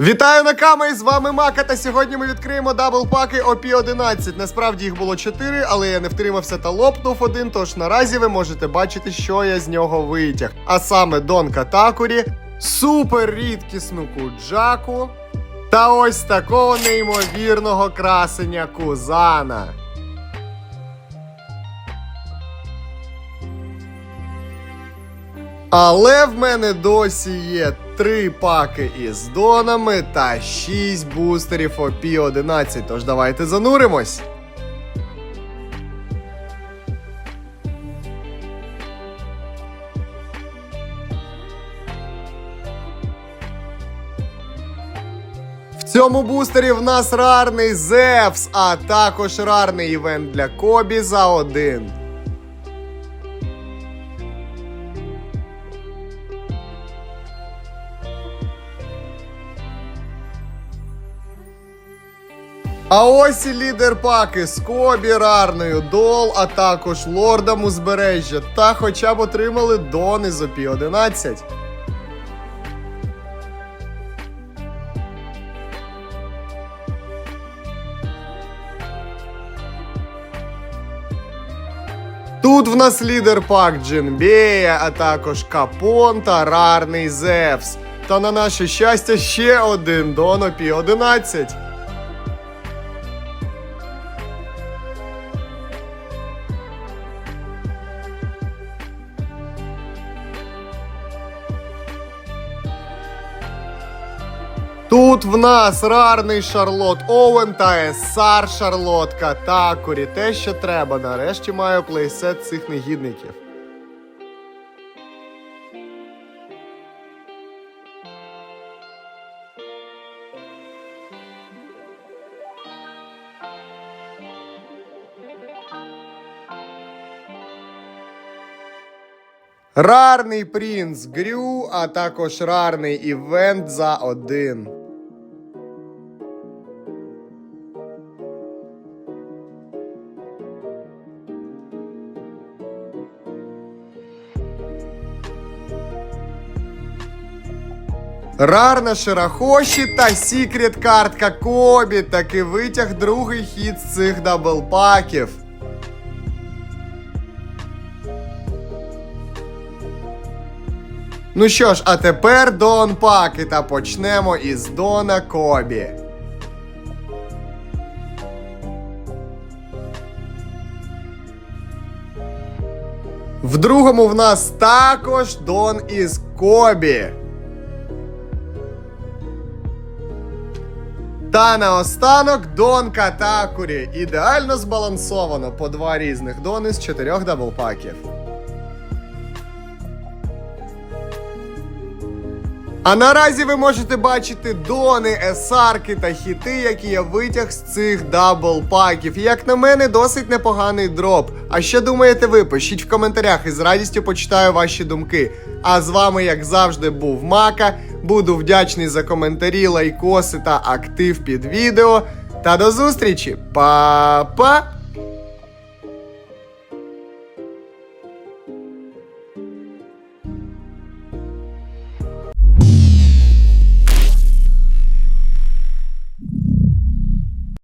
Вітаю на камері, з вами Мака, та сьогодні ми відкриємо даблпаки OP11. Насправді їх було 4, але я не втримався та лопнув один, тож наразі ви можете бачити, що я з нього витяг. А саме Дон Катакурі, супер рідкісну Куджаку та ось такого неймовірного красення Кузана. Але в мене досі є три паки із донами та 6 бустерів OP11, тож давайте зануримось. В цьому бустері в нас рарний Зевс, а також рарний івент для Кобі за один. А ось і лідер паки з Кобі, Рарною, Дол, а також лордом узбережжя. Та хоча б отримали дони з опі 11. Тут в нас лідер пак Джинбея, а також Капон та Рарний Зевс. Та на наше щастя ще один Дон опі 11. Тут в нас рарний Шарлот Оуен та Есар Шарлот Катакурі. Те, що треба. Нарешті маю плейсет цих негідників. Рарний принц Грю, а також рарний івент за один. Рарна Ширахоші та Сікрет картка Кобі таки витяг другий хід з цих даблпаків. Ну що ж, а тепер Дон Паки та почнемо із Дона Кобі. В другому в нас також Дон із Кобі. Та наостанок Дон Катакурі. Ідеально збалансовано по два різних дони з чотирьох даблпаків. А наразі ви можете бачити дони, есарки та хіти, які я витяг з цих даблпаків. І як на мене, досить непоганий дроп. А що думаєте ви? Пишіть в коментарях і з радістю почитаю ваші думки. А з вами, як завжди, був Мака. Буду вдячний за коментарі, лайкоси та актив під відео. Та до зустрічі! Па-па!